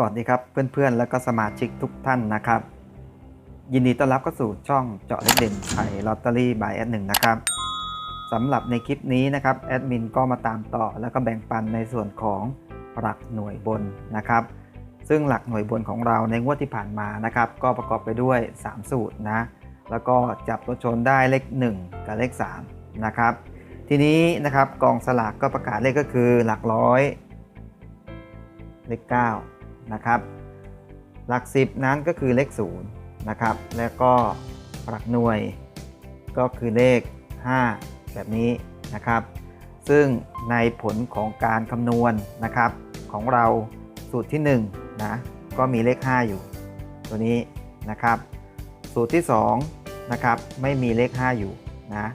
สวัสดีครับเพื่อนๆ และก็สมาชิกทุกท่านนะครับ ยินดีต้อนรับเข้าสู่ช่องเจาะเลขเด่นไทยลอตเตอรี่บายแอดหนึ่งนะครับสำหรับในคลิปนี้นะครับแอดมินก็มาตามต่อแล้วก็แบ่งปันในส่วนของหลักหน่วยบนนะครับ ซึ่งหลักหน่วยบนของเราในงวดที่ผ่านมานะครับ ก็ประกอบไปด้วย 3 สูตรนะแล้วก็จับตัวชนได้เลข 1 กับเลข3นะครับทีนี้นะครับกองสลากก็ประกาศเลขก็คือหลักร้อยเลข9 นะครับหลัก 10 นั้นก็คือเลข0นะครับแล้วก็หลักหน่วยก็คือเลข 5 แบบนี้นะครับ ซึ่งในผลของการคำนวณนะครับของเราสูตรที่1นะก็มีเลข 5 อยู่ ตัวนี้นะครับ สูตรที่2นะครับไม่มีเลข 5 อยู่นะ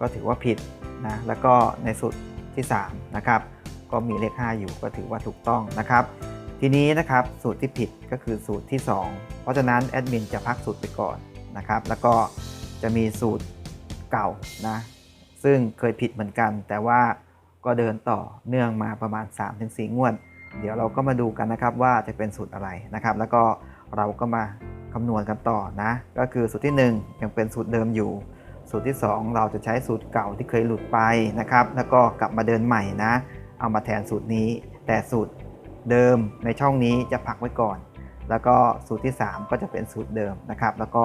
ก็ถือว่าผิดนะแล้วก็ในสูตรที่3นะครับก็มีเลข 5 อยู่ก็ถือว่าถูกต้องนะครับ ทีนี้นะครับสูตรที่ผิดก็คือสูตรที่ 2 เพราะฉะนั้นแอดมินจะพักสูตรไปก่อนนะครับ แล้วก็จะมีสูตรเก่านะซึ่งเคยผิดเหมือนกัน แต่ว่าก็เดินต่อเนื่องมาประมาณ 3-4 งวด เดี๋ยวเราก็มาดูกันนะครับว่าจะเป็นสูตรอะไรนะครับ แล้วก็เราก็มาคำนวณกันต่อนะ ก็คือสูตรที่ 1 ยังเป็นสูตรเดิมอยู่ สูตรที่ 2 เราจะใช้สูตรเก่าที่เคยหลุดไปนะครับ แล้วก็กลับมาเดินใหม่นะ เอามาแทนสูตรนี้แต่สูตร เดิมในช่องนี้จะพักไว้ก่อน แล้วก็สูตรที่ 3 ก็จะเป็นสูตรเดิมนะครับ แล้วก็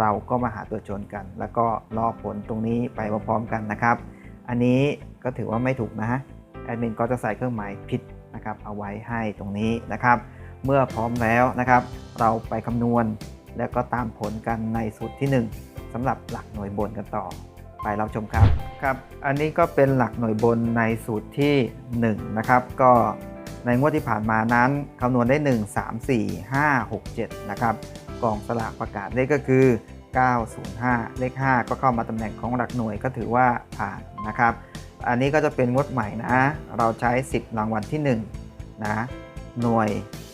เราก็มาหาตัวโจรกัน แล้วก็รอผลตรงนี้ไปพร้อมๆกันนะครับ อันนี้ก็ถือว่าไม่ถูกนะฮะแอดมินก็จะใส่เครื่องหมายผิดนะครับเอาไว้ให้ตรงนี้นะครับ เมื่อพร้อมแล้วนะครับ เราไปคำนวณแล้วก็ตามผลกันในสูตรที่ 1สำหรับหลักหน่วยบนกันต่อ ไปเรับชมครับครับ อันนี้ก็เป็นหลักหน่วยบนในสูตรที่ 1 นะครับ ก็ ในงวดที่ผ่านมานั้นคำนวณได้ 1 3 4 5 6 7 นะครับกองสลากประกาศเลขก็คือ 905 เลข 5 ก็เข้ามาตำแหน่งของหลักหน่วยก็ถือว่าผ่านนะครับ อันนี้ก็จะเป็นงวดใหม่นะ เราใช้ 10 รางวัลที่ 1 นะ หน่วย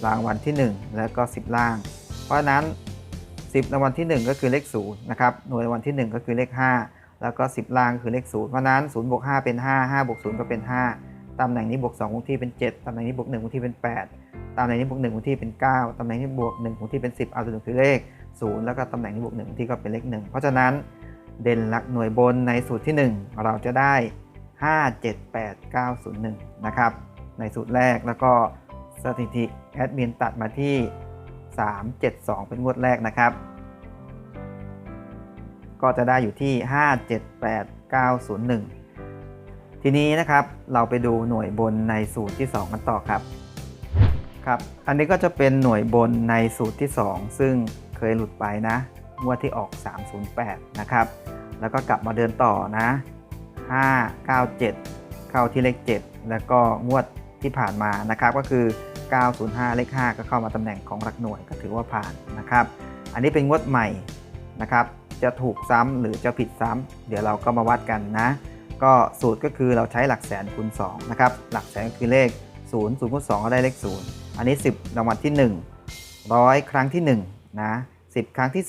รางวัลที่ 1 แล้วก็ 10 ล่าง เพราะนั้น 10 รางวัลที่ 1 ก็คือเลข0นะครับ หน่วยรางวัลที่ 1 ก็คือเลข 5 แล้วก็ 10 ล่างคือเลข0เพราะนั้น0บวก5เป็น 5 5บวก0ก็เป็น 5 ตำแหน่งนี้บวก2คงที่เป็น 7ตำแหน่งนี้บวก1คงที่เป็น 8ตำแหน่งนี้บวก1คงที่เป็น 9ตำแหน่งนี้บวก1คงที่เป็น 10 เอาตัวหนึ่งคือเลข 0 แล้วก็ตำแหน่งนี้บวก1คงที่ก็เป็นเลข 1 เพราะฉะนั้นเด่นหลักหน่วยบนในสูตรที่ 1 เราจะได้ 5 7 8 9 0 1 นะครับ ในสูตรแรกแล้วก็สถิติแอดมินตัดมาที่ 3 7 2 เป็นงวดแรกนะครับ ก็จะได้อยู่ที่ 5 7 8 9 0 1 ทีนี้นะครับเราไปดูหน่วยบนในสูตรที่ 2 กันต่อครับครับ อันนี้ก็จะเป็นหน่วยบนในสูตรที่ 2 ซึ่งเคยหลุดไปนะงวดที่ออก 308 นะครับ แล้วก็กลับมาเดินต่อนะ 5 9 7 เข้าที่เลข 7 แล้วก็งวดที่ผ่านมานะครับก็คือ 905 เลข 5 ก็เข้ามาตำแหน่งของหลักหน่วยก็ถือว่าผ่านนะครับ อันนี้เป็นงวดใหม่นะครับ จะถูกซ้ำหรือจะผิดซ้ำเดี๋ยวเราก็มาวัดกันนะ ก็สูตรก็คือเราใช้หลักแสนคูณ2นะครับหลักแสนก็คือเลข 0 0คูณ2ก็ได้เลข 0 อันนี้ 10 รางวัลที่1ร้อยครั้งที่1นะ10 ครั้งที่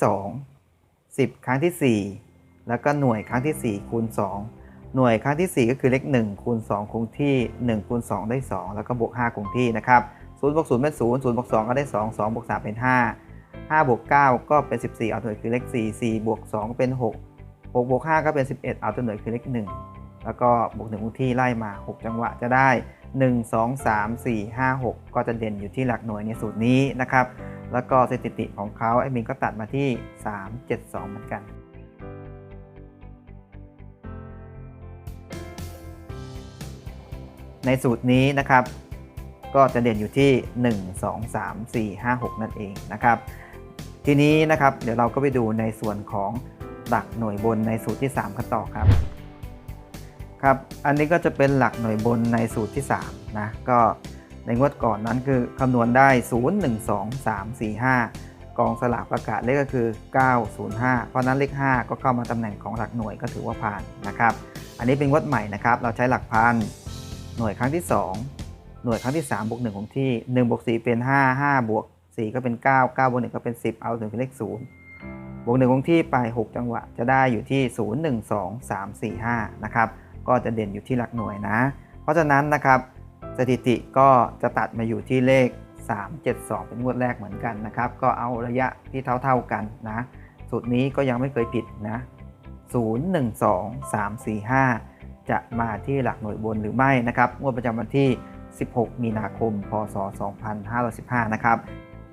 2 10 ครั้งที่ 4 แล้วก็หน่วยครั้งที่ 4 คูณ 2 หน่วยครั้งที่ 4 ก็คือเลข1คูณ2คงที่1คูณ2 ได้ 2 แล้วก็บวก5คงที่นะครับ0บวก0เป็น0 0บวก2ก็ได้ 2 2บวก3เป็น 5 5บวก9ก็เป็น 14 เอาตัวหน่วยคือเลข 4 4บวก2ก็เป็น 6 6บวก5ก็เป็น 11 เอาตัวหน่วยคือเลข 1 แล้วก็บวก1คงที่ไล่มา 6 จังหวะจะได้ 1 2 3 4 5 6 ก็จะเด่นอยู่ที่หลักหน่วยในสูตรนี้นะครับ แล้วก็สถิติของเขาไอ้มินก็ตัดมาที่ 3 7 2 เหมือนกันในสูตรนี้นะครับ ก็จะเด่นอยู่ที่ 1 2 3 4 5 6 นั่นเองนะครับ ทีนี้นะครับเดี๋ยวเราก็ไปดูในส่วนของหลักหน่วยบนในสูตรที่ 3 กันต่อครับ ครับ อันนี้ก็จะเป็นหลักหน่วยบนในสูตรที่ 3 นะ ก็ในงวดก่อนนั้นคือคำนวณได้ 0 1 2 3 4 5 กองสลากประกาศเลขก็คือ 905 เพราะนั้นเลข 5 ก็เข้ามาตำแหน่งของหลักหน่วยก็ถือว่าผ่านนะครับ อันนี้เป็นงวดใหม่นะครับ เราใช้หลักพัน หน่วยครั้งที่ 2 หน่วยครั้งที่3บวก1ของที่1บวก4เป็น 5 5บวก4ก็เป็น 9 9บวก1ก็เป็น 10 เอาถึงเป็นเลข 0 บวก1ของที่ไป 6 จังหวะจะได้อยู่ที่ 0 1 2 3 4 5 นะครับ ก็จะเด่นอยู่ที่หลักหน่วยนะ เพราะฉะนั้นนะครับสถิติก็จะตัดมาอยู่ที่เลข 372 เป็นงวดแรกเหมือนกันนะครับ ก็เอาระยะที่เท่าๆกันนะสูตรนี้ก็ยังไม่เคยผิดนะ0 1 2 3 4 5 จะมาที่หลักหน่วยบนหรือไม่นะครับงวดประจำวันที่ 16 มีนาคม พศ 2515 นะครับ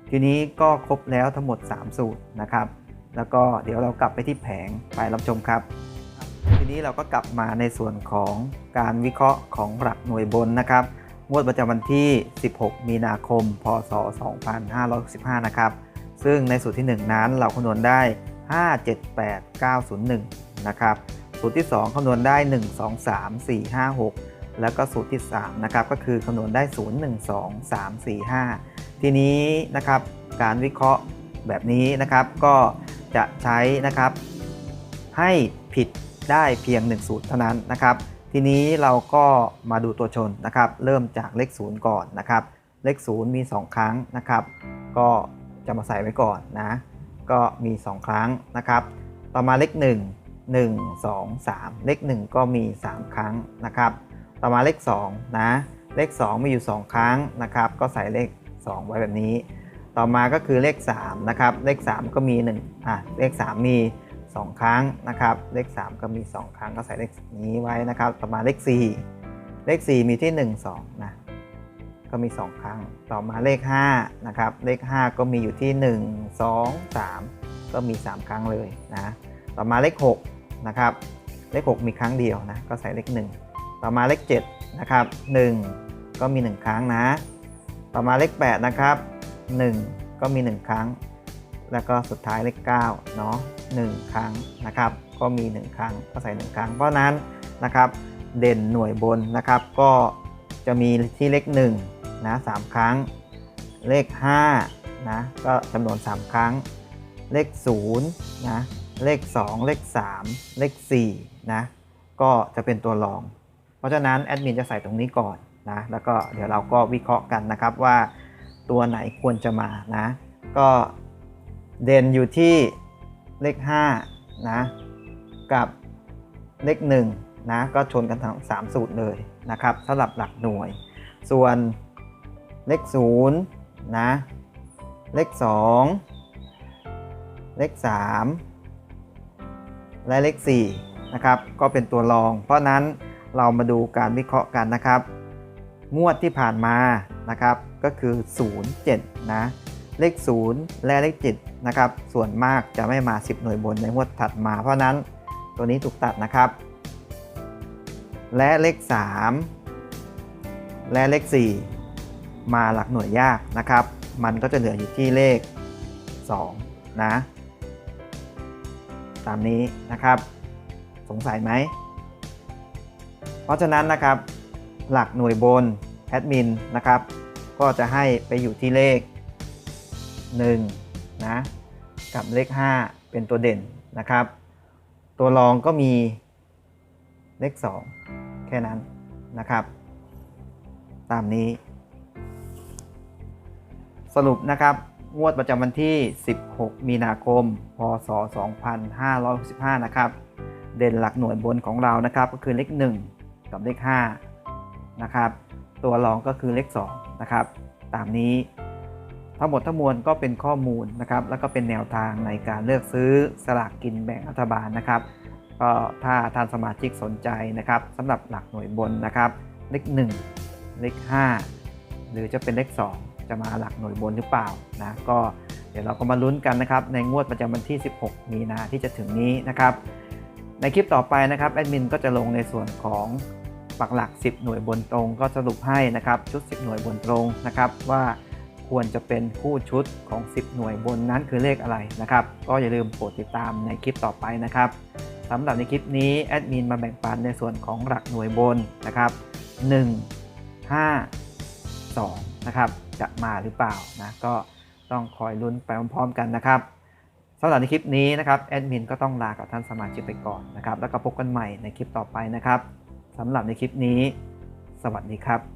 ทีนี้ก็ครบแล้วทั้งหมด 3 สูตรนะครับ แล้วก็เดี๋ยวเรากลับไปที่แผงไปรับชมครับ ทีนี้เราก็กลับมาในส่วนของการวิเคราะห์ของหลักหน่วยบนนะครับ งวดประจำวันที่ 16 มีนาคม พศ 2565 นะครับ ซึ่งในสูตรที่ 1 นั้นเราคำนวณได้ 578901 นะครับ สูตรที่ 2คำนวณได้ 1 2 3 4 5 6 แล้วก็สูตรที่ 3 นะครับ ก็คือคำนวณได้ 0 1 2 3 4 5 ทีนี้นะครับ การวิเคราะห์แบบนี้นะครับ ก็จะใช้นะครับ ให้ผิด ได้เพียง 1 สูตรเท่านั้นนะครับ ทีนี้เราก็มาดูตัวชนนะครับ เริ่มจากเลข0ก่อนนะครับ เลข0มี 2 ครั้งนะครับ ก็จะมาใส่ไว้ก่อนนะ ก็มี 2 ครั้งนะครับ ต่อมาเลข 1 1 2 3 เลข 1 ก็มี 3 ครั้งนะครับ ต่อมาเลข2นะเลข 2 มีอยู่ 2 ครั้งนะครับ ก็ใส่เลข 2 ไว้แบบนี้ ต่อมาก็คือเลข3นะครับเลข 3 ก็มี1อะเลข 3 มี 2 ครั้งนะครับเลข 3 ก็มี 2 ครั้งก็ใส่เลขนี้ไว้นะครับ ต่อมาเลข 4 เลข 4 มีที่ 1 2นะก็มี 2 ครั้ง ต่อมาเลข5นะครับเลข 5 ก็มีอยู่ที่ 1 2 3 ก็มี 3 ครั้งเลยนะต่อมาเลข6นะครับเลข 6 มีครั้งเดียวนะก็ใส่เลข 1 ต่อมาเลข7นะครับ1 ก็มี 1 ครั้งนะ ต่อมาเลข8นะครับ1 ก็มี 1 ครั้ง แล้วก็สุดท้ายเลข9เนาะ 1 ครั้งนะครับ ก็มี 1 ครั้งก็ใส่ 1 ครั้ง เพราะนั้นนะครับเด่นหน่วยบนนะครับ ก็จะมีที่เลข1นะ3ครั้ง เลข5นะก็จำนวน 3 ครั้ง เลข0นะเลข 2 เลข 3 เลข4นะก็จะเป็นตัวรอง เพราะฉะนั้นแอดมินจะใส่ตรงนี้ก่อนนะแล้วก็เดี๋ยวเราก็วิเคราะห์กันนะครับว่าตัวไหนควรจะมานะ ก็เด่นอยู่ที่ เลข5นะกับเลข1นะก็ชนกันทั้ง3สูตรเลยนะครับสำหรับหลักหน่วย ส่วนเลข0นะเลข2เลข3และเลข4นะครับก็เป็นตัวรอง เพราะนั้นเรามาดูการวิเคราะห์กันนะครับ งวดที่ผ่านมานะครับก็คือ 07 นะ เลข 0 และเลข7 นะครับ ส่วนมากจะไม่มา 10 หน่วยบนในงวดถัดมา เพราะนั้นตัวนี้ถูกตัดนะครับ และเลข 3 และเลข 4 มาหลักหน่วยยากนะครับ มันก็จะเหลืออยู่ที่เลข 2 นะ ตามนี้นะครับ สงสัยไหม เพราะฉะนั้นนะครับ หลักหน่วยบนแอดมินนะครับ ก็จะให้ไปอยู่ที่เลข 1 นะ กับเลข 5 เป็นตัวเด่นนะครับ ตัวรองก็มีเลข 2 แค่นั้นนะครับ ตามนี้ สรุปนะครับงวดประจำวันที่ 16 มีนาคม พศ 2565 นะครับ เด่นหลักหน่วยบนของเรานะครับ ก็คือเลข 1 กับเลข 5 นะครับ ตัวรองก็คือเลข 2 นะครับ ตามนี้ ทั้งหมดทั้งมวลก็เป็นข้อมูลนะครับ แล้วก็เป็นแนวทางในการเลือกซื้อสลากกินแบ่งรัฐบาลนะครับก็ถ้าท่านสมาชิกสนใจนะครับสำหรับหลักหน่วยบนนะครับ เลข1เลข5 หรือจะเป็นเลข 2 จะมาหลักหน่วยบนหรือเปล่านะก็เดี๋ยวเราก็มาลุ้นกันนะครับ ในงวดประจำวันที่ 16 มีนาที่จะถึงนี้นะครับ ในคลิปต่อไปนะครับแอดมินก็จะลงในส่วนของปักหลัก 10 หน่วยบนตรง ก็สรุปให้นะครับชุด 10 หน่วยบนตรงนะครับว่า ควรจะเป็นคู่ชุดของ 10 หน่วยบนนั้นคือเลขอะไรนะครับ ก็อย่าลืมโปรดติดตามในคลิปต่อไปนะครับสำหรับในคลิปนี้แอดมินมาแบ่งปันในส่วนของหลักหน่วยบนนะครับ 1 5 2 นะครับ จะมาหรือเปล่านะก็ต้องคอยลุ้นไปพร้อมๆกันนะครับสำหรับในคลิปนี้นะครับแอดมินก็ต้องลากับท่านสมาชิกไปก่อนนะครับ แล้วก็พบกันใหม่ในคลิปต่อไปนะครับสำหรับในคลิปนี้ สวัสดีครับ